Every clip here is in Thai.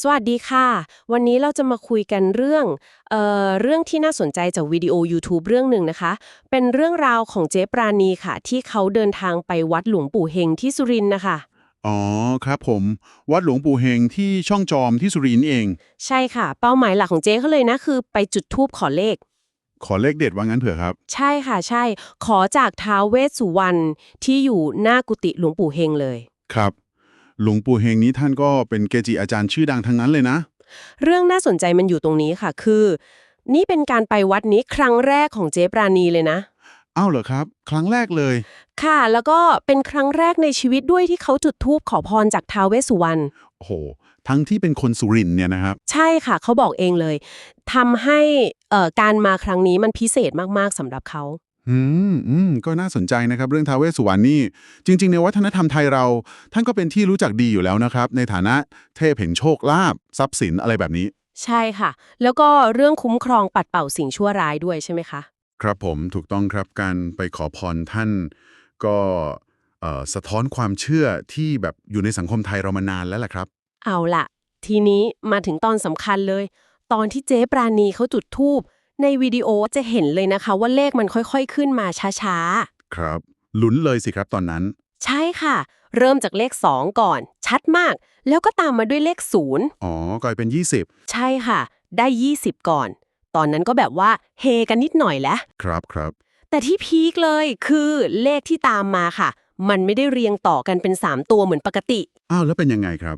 สวัสดีค่ะ วันนี้เราจะมาคุยกันเรื่องเอ่อเรื่องที่น่าสนใจจากวิดีโอ YouTube เรื่องหนึ่งนะคะ เป็นเรื่องราวของเจ๊ปราณีค่ะ ที่เขาเดินทางไปวัดหลวงปู่เฮงที่สุรินทร์นะคะ อ๋อครับผม วัดหลวงปู่เฮงที่ช่องจอมที่สุรินทร์เอง ใช่ค่ะ เป้าหมายหลักของเจ๊เขาเลยนะคือไปจุดธูปขอเลข ขอเลขเด็ดว่างั้นเถอะครับ ใช่ค่ะ ใช่ ขอจากท้าวเวสสุวรรณที่อยู่หน้ากุฏิหลวงปู่เฮงเลย ครับ หลวงปู่เฮงนี้ท่านก็เป็นเกจิอาจารย์ชื่อดังทั้งนั้นเลยนะ เรื่องน่าสนใจมันอยู่ตรงนี้ค่ะ คือ นี่เป็นการไปวัดนี้ครั้งแรกของเจ๊ปราณีเลยนะ อ้าวเหรอครับ ครั้งแรกเลย ค่ะ แล้วก็เป็นครั้งแรกในชีวิตด้วยที่เขาจุดธูปขอพรจากท้าวเวสสุวรรณ โอ้โห ทั้งที่เป็นคนสุรินทร์เนี่ยนะครับ ใช่ค่ะ เขาบอกเองเลยทำให้เอ่อการมาครั้งนี้มันพิเศษมากๆสำหรับเขา อืมอืมก็น่าสนใจนะครับ เรื่องท้าวเวสสุวรรณนี่จริง ๆ ในวัฒนธรรมไทยเรา ท่านก็เป็นที่รู้จักดีอยู่แล้วนะครับ ในฐานะเทพแห่งโชคลาภทรัพย์สินอะไรแบบนี้ ใช่ค่ะ แล้วก็เรื่องคุ้มครองปัดเป่าสิ่งชั่วร้ายด้วยใช่ไหมคะ ครับผมถูกต้องครับการไปขอพรท่าน ก็เอ่อสะท้อนความเชื่อที่แบบอยู่ในสังคมไทยเรามานานแล้วแหละครับ เอาล่ะ ทีนี้มาถึงตอนสำคัญเลย ตอนที่เจ๊ปราณีเขาจุดธูป ในวิดีโอจะเห็นเลยนะคะว่าเลขมันค่อยๆขึ้นมาช้าครับลุ้นเลยสิครับตอนนั้น ๆ ใช่ค่ะ เริ่มจากเลข 2 ก่อน ชัดมาก แล้วก็ตามมาด้วยเลข0อ๋อกลายเป็น20ใช่ค่ะ ได้ 20 ก่อน ตอนนั้นก็แบบว่าเฮกันนิดหน่อยแหละ ครับครับ แต่ที่พีคเลยคือเลขที่ตามมาค่ะ มันไม่ได้เรียงต่อกันเป็น 3 ตัวเหมือนปกติ อ้าวแล้วเป็นยังไงครับ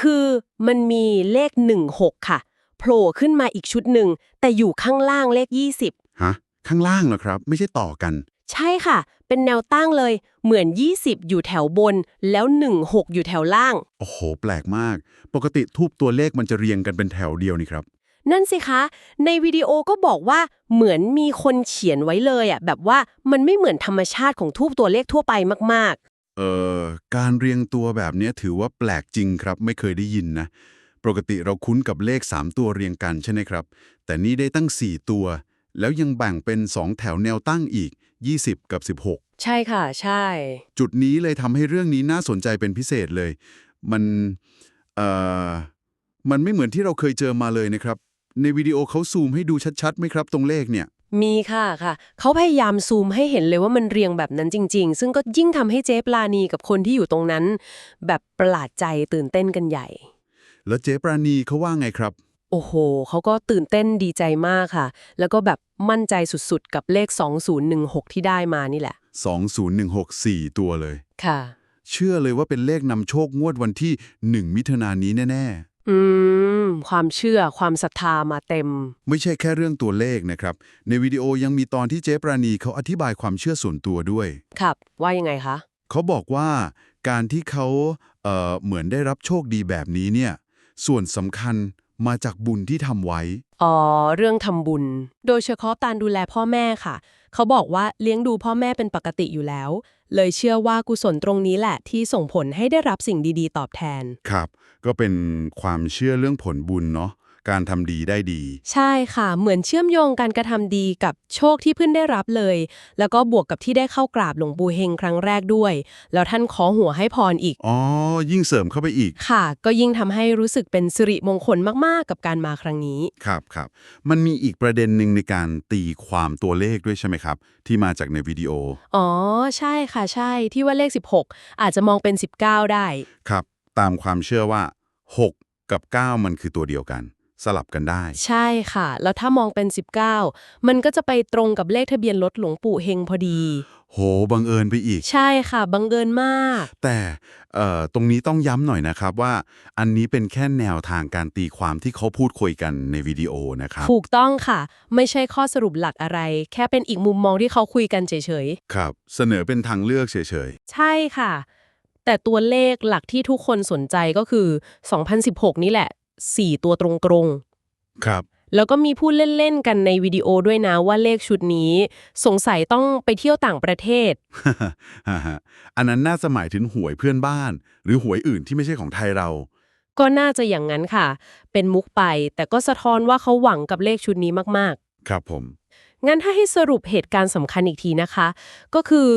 คือมันมีเลข 16 ค่ะโผล่ขึ้นมาอีกชุดหนึ่ง แต่อยู่ข้างล่างเลข 20 ฮะ ข้างล่างเหรอครับ ไม่ใช่ต่อกัน ใช่ค่ะ เป็นแนวตั้งเลย เหมือน 20 อยู่แถวบน แล้ว 16 อยู่แถวล่าง โอ้โห แปลกมาก ปกติทูบตัวเลขมันจะเรียงกันเป็นแถวเดียวนี่ครับ นั่นสิคะ ในวิดีโอก็บอกว่าเหมือนมีคนเขียนไว้เลยอะแบบว่ามันไม่เหมือนธรรมชาติของทูบตัวเลขทั่วไปมากเอ่อ การเรียงตัวแบบเนี้ยถือว่าแปลกจริงครับ ไม่เคยได้ยินนะ ปกติเราคุ้นกับเลข 3 ตัวเรียงกันใช่ไหมครับ แต่นี่ได้ตั้ง 4 ตัว แล้วยังแบ่งเป็น 2 แถวแนวตั้งอีก 20 กับ 16ๆใช่ค่ะ ใช่ จุดนี้เลยทำให้เรื่องนี้น่าสนใจเป็นพิเศษเลย มัน เอ่อ มันไม่เหมือนที่เราเคยเจอมาเลยนะครับ ในวิดีโอเขาซูมให้ดูชัดๆไหมครับ ตรงเลขเนี่ย มีค่ะค่ะ เขาพยายามซูมให้เห็นเลยว่ามันเรียงแบบนั้นจริง ๆ ซึ่งก็ยิ่งทำให้เจ๊ปลาณีกับคนที่อยู่ตรงนั้น แบบประหลาดใจตื่นเต้นกันใหญ่ แล้วเจ๊ปราณีเขาว่าไงครับ โอ้โห เขาก็ตื่นเต้นดีใจมากค่ะ แล้วก็แบบมั่นใจสุดๆ กับเลข 2016 ที่ได้มานี่แหละ 20164 ตัวเลย ค่ะ เชื่อเลยว่าเป็นเลขนำโชคงวดวันที่ 1 มิถุนายนนี้แน่อืม ความเชื่อความศรัทธามาเต็มๆไม่ใช่แค่เรื่องตัวเลขนะครับ ในวิดีโอยังมีตอนที่เจ๊ปราณีเขาอธิบายความเชื่อส่วนตัวด้วย ครับ ว่ายังไงคะ เขาบอกว่าการที่เขาเอ่อเหมือนได้รับโชคดีแบบนี้เนี่ย ส่วนสำคัญมาจากบุญที่ทำไว้ อ๋อ เรื่องทำบุญ โดยเฉพาะการดูแลพ่อแม่ค่ะ เขาบอกว่าเลี้ยงดูพ่อแม่เป็นปกติอยู่แล้ว เลยเชื่อว่ากุศลตรงนี้แหละที่ส่งผลให้ได้รับสิ่งดีๆ ตอบแทน ครับ ก็เป็นความเชื่อเรื่องผลบุญเนาะ การทำดีได้ดี ใช่ค่ะ เหมือนเชื่อมโยงการกระทำดีกับโชคที่เพิ่งได้รับเลย แล้วก็บวกกับที่ได้เข้ากราบหลวงปู่เฮงครั้งแรกด้วย แล้วท่านขอหัวให้พรอีก อ๋อ ยิ่งเสริมเข้าไปอีก ค่ะ ก็ยิ่งทำให้รู้สึกเป็นสิริมงคลมาก ๆ กับการมาครั้งนี้ ครับครับ มันมีอีกประเด็นหนึ่งในการตีความตัวเลขด้วยใช่ไหมครับ ที่มาจากในวิดีโอ อ๋อ ใช่ค่ะ ใช่ ที่ว่าเลข 16 อาจจะมองเป็น 19 ได้ ครับ ตามความเชื่อว่า 6 กับ 9 มันคือตัวเดียวกัน สลับกันได้ ใช่ค่ะ แล้วถ้ามองเป็น 19 มันก็จะไปตรงกับเลขทะเบียนรถหลวงปู่เฮงพอดี โหบังเอิญไปอีก ใช่ค่ะ บังเอิญมาก แต่เอ่อตรงนี้ต้องย้ำหน่อยนะครับว่าอันนี้เป็นแค่แนวทางการตีความที่เขาพูดคุยกันในวิดีโอนะครับถูกต้องค่ะ ไม่ใช่ข้อสรุปหลักอะไร แค่เป็นอีกมุมมองที่เขาคุยกันเฉยครับ เสนอเป็นทางเลือกเฉยๆ ใช่ค่ะแต่ตัวเลขหลักที่ทุกคนสนใจก็คือ 2016 นี่แหละ 4 ตัวตรงๆ ครับๆแล้วก็มีพูดเล่น ๆ กันในวิดีโอด้วยนะว่าเลขชุดนี้ สงสัยต้องไปเที่ยวต่างประเทศฮ่าฮะอันนั้นน่าจะหมายถึงหวยเพื่อนบ้าน หรือหวยอื่นที่ไม่ใช่ของไทยเรา ก็น่าจะอย่างนั้นค่ะ เป็นมุกไป แต่ก็สะท้อนว่าเขาหวังกับเลขชุดนี้มากครับผมๆงั้นถ้าให้สรุปเหตุการณ์สำคัญอีกทีนะคะ ก็คือ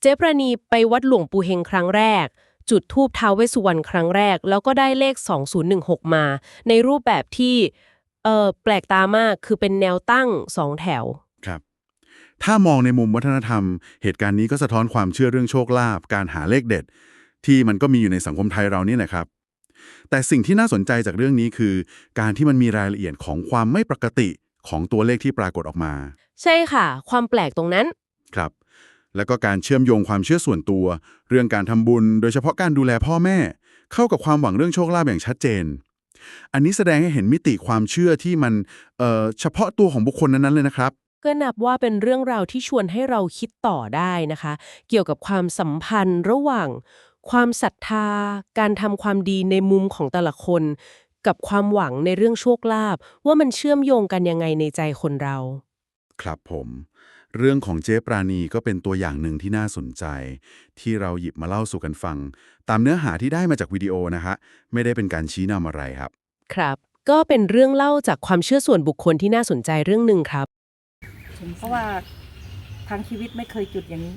เจ๊ประณีไปวัดหลวงปู่เฮงครั้งแรก จุดทูบท้าวเวสสุวรรณครั้งแรก แล้วก็ได้เลข 2016 มา ในรูปแบบที่เออแปลกตามากคือเป็นแนวตั้งสองแถว ครับ ถ้ามองในมุมวัฒนธรรม เหตุการณ์นี้ก็สะท้อนความเชื่อเรื่องโชคลาภการหาเลขเด็ด ที่มันก็มีอยู่ในสังคมไทยเรานี่แหละครับ แต่สิ่งที่น่าสนใจจากเรื่องนี้คือ การที่มันมีรายละเอียดของความไม่ปกติของตัวเลขที่ปรากฏออกมา ใช่ค่ะ ความแปลกตรงนั้น ครับ แล้วก็การเชื่อมโยงความเชื่อส่วนตัว เรื่องการทำบุญ โดยเฉพาะการดูแลพ่อแม่ เข้ากับความหวังเรื่องโชคลาภอย่างชัดเจน อันนี้แสดงให้เห็นมิติความเชื่อที่มันเอ่อเฉพาะตัวของบุคคลนั้นๆเลยนะครับก็นับว่าเป็นเรื่องราวที่ชวนให้เราคิดต่อได้นะคะ เกี่ยวกับความสัมพันธ์ระหว่าง ความศรัทธา การทำความดีในมุมของแต่ละคน กับความหวังในเรื่องโชคลาภว่ามันเชื่อมโยงกันยังไงในใจคนเรา ครับผม เรื่องของเจ๊ปราณีก็เป็นตัวอย่างหนึ่งที่น่าสนใจ ที่เราหยิบมาเล่าสู่กันฟัง ตามเนื้อหาที่ได้มาจากวิดีโอนะฮะไม่ได้เป็นการชี้นำอะไรครับ ครับ ก็เป็นเรื่องเล่าจากความเชื่อส่วนบุคคลที่น่าสนใจเรื่องหนึ่งครับเพราะว่าทั้งชีวิตไม่เคยจุดอย่างนี้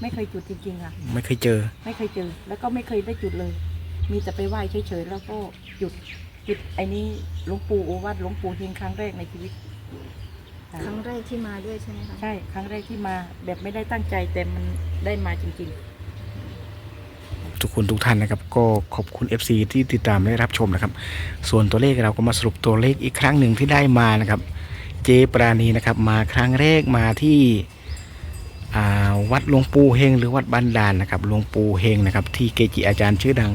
ไม่เคยจุดจริงๆค่ะ ไม่เคยเจอ ไม่เคยเจอ แล้วก็ไม่เคยได้จุดเลย มีแต่ไปไหว้เฉยๆแล้วก็จุดจุดไอ้นี้หลวงปู่โอวัดหลวงปู่เฮงครั้งแรกในชีวิต ค่ะครั้งแรกที่มาด้วยใช่ไหมคะใช่ครั้งแรกที่มาแบบไม่ได้ตั้งใจแต่มันได้มาจริงทุกคนทุกท่านนะครับ ก็ขอบคุณ FC ที่ติดตามและรับชมนะครับ ส่วนตัวเลขเราก็มาสรุปตัวเลขอีกครั้งหนึ่งที่ได้มานะครับ เจปราณีนะครับ มาครั้งแรกมาที่อ่าวัดหลวงปู่เฮงหรือวัดบ้านดานนะครับหลวงปู่เฮงนะครับ ที่เกจิอาจารย์ชื่อดัง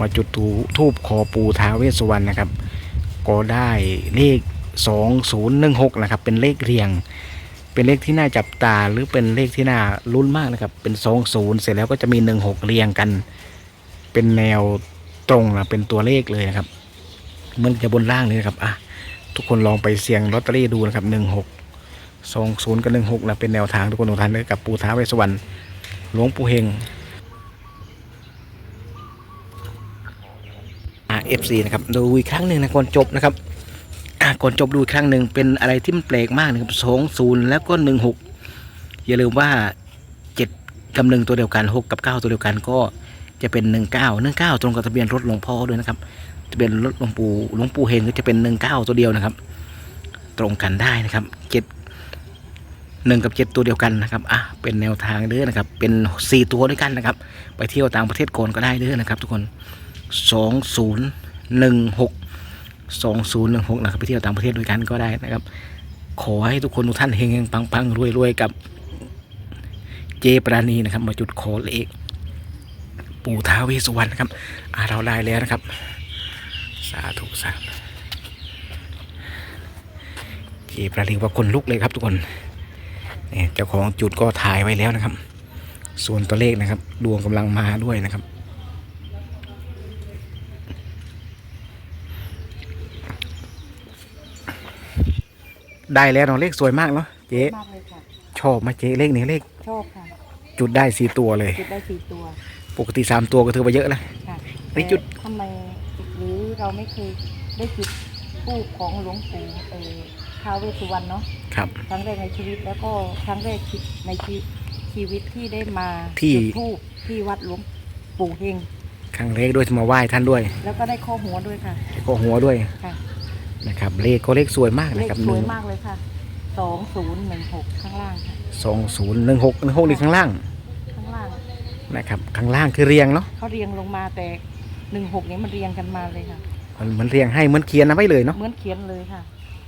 มาจุดธูทูบขอปูท้าวเวสสุวรรณนะครับ ก็ได้เลข 2016 นะครับ เป็นเลขเรียง เป็นเลขที่น่าจับตาหรือเป็นเลขที่น่าลุ้นมากนะครับ เป็น 20 เสร็จแล้วก็จะมี 16 เรียงกัน เป็นแนวตรงนะเป็นตัวเลขเลยนะครับเหมันจะบนล่างเลยนะครับอะทุกคนลองไปเสี่ยงลอตเตอรี่ดูนะครับ 16 20 กับ 16นะเป็นแนวทางทุกคนทุกท่านเลยกับปูท้าเวสวรรณหลวงปู่เฮงอะ FC นะครับดูอีกครั้งหนึ่งนะก่อนจบนะครับ ก่อนจบดูอีกครั้งหนึ่งเป็นอะไรที่มันแปลกมากนะครับสองศูนย์แล้วก็หนึ่งหกอย่าลืมว่าเจ็ดกับหนึ่งตัวเดียวกันหกกับเก้าตัวเดียวกันก็จะเป็นหนึ่งเก้าหนึ่งเก้าตรงกับทะเบียนรถหลวงพ่อด้วยนะครับทะเบียนรถหลวงปู่หลวงปู่เฮงก็จะเป็นหนึ่งเก้าตัวเดียวนะครับ ตรงกันได้นะครับเจ็ดหนึ่งกับเจ็ดตัวเดียวกันนะครับอะเป็นแนวทางเด้อนะครับ เป็นสี่ตัวด้วยกันนะครับ ไปเที่ยวต่างประเทศก่อนก็ได้เด้อนะครับ ทุกคนสองศูนย์หนึ่งหก 2016นะครับไปเที่ยวต่างประเทศด้วยกันก็ได้นะครับ ขอให้ทุกคนทุกท่านเฮงๆปังๆรวยๆกับเจปราณีนะครับ มาจุดขอเลขปู่ท้าวเวสสุวรรณนะครับเราได้แล้วนะครับ สาธุสาธุเจปราณีว่าคนลุกเลยครับทุกคนเนี่ยเจ้าของจุดก็ถ่ายไว้แล้วนะครับ ส่วนตัวเลขนะครับ ดวงกำลังมาด้วยนะครับ ได้แล้วเนาะเลขสวยมากเนาะเจ๊ๆมากเลยค่ะ ชอบไหมาเจ๊เลขนี้เลข ชอบค่ะ จุดได้สี่ตัวเลย จุดได้สี่ตัวปกติสามตัวก็ถือว่าเยอะแล้ว ค่ะไปจุด แต่ทำไมหรือเราไม่เคยได้จุดผู้ของหลวงปู่เออท้าวเวสสุวรรณเนาะครับ ครั้งแรกในชีวิตแล้วก็ครั้งแรกที่ในชีชีวิตที่ได้มาที่ จุดธูปที่วัดหลวงปู่เฮงครั้งแรกด้วยที่มาไหว้ท่านด้วยแล้วก็ได้ข้อหัวด้วยค่ะแล้วก็หัวด้วย ค่ะ นะครับ เลขก็เลขสวยมากเลนะขครับสหวนึ่ยงมากเลยค่ะสองศูนย์หนึ่งหกข้างล่างค่ะ สองศูนย์หนึ่งหกหนึ่งหกนี่ข้างล่างข้างล่างนะครับ ข้างล่างคือเรียงเนาะเขาเรียงลงมาแต่หนึ่งหกนี้มันเรียงกันมาเลยค่ะ มันมันเรียงให้เหมือนเขียนนะไว้เลยเนาะเหมือนเขียนเลยค่ะ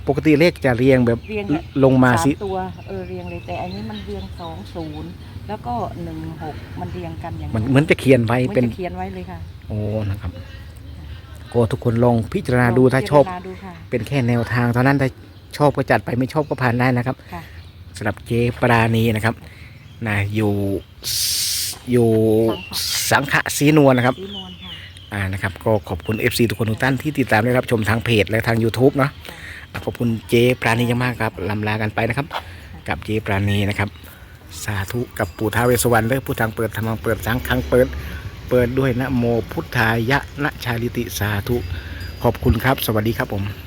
ปกติเลขจะเรียงแบบเรียงลงมาสามสิตัวเออเรียงเลยแต่อันนี้มันเรียงสองศูนย์แล้วก็หนึ่งหกมันเรียงกันอย่างมันเหมือนจะเขียนไว้เหมือนเป็นจะเขียนไว้เลยค่ะ โอ้นะครับ ก็ทุกคนลองพิจารณาดูถ้าชอบพิจรณดูค่ะ เป็นแค่แนวทางเท่านั้นถ้าชอบก็จัดไปไม่ชอบก็ผ่านได้นะครับค่ะ สำหรับเจปราณีนะครับนะอยู่อยู่สังขะสีนวลนะครับ สีนวลค่ะ อ่านะครับก็ขอบคุณ FC ทุกคนทุกท่านที่ติดตามได้รับชมทางเพจและทาง YouTube เนาะอะขอบคุณเจปราณียังมากครับลำลากันไปนะครับ กับเจปราณีนะครับ สาธุกับปู่ท้าวเวสสวรรณเด้อผู้ทางเปิดทางเปิดสังคังเปิด เปิดด้วยนะโมพุทธายะนะชาลิติสาธุ ขอบคุณครับ สวัสดีครับผม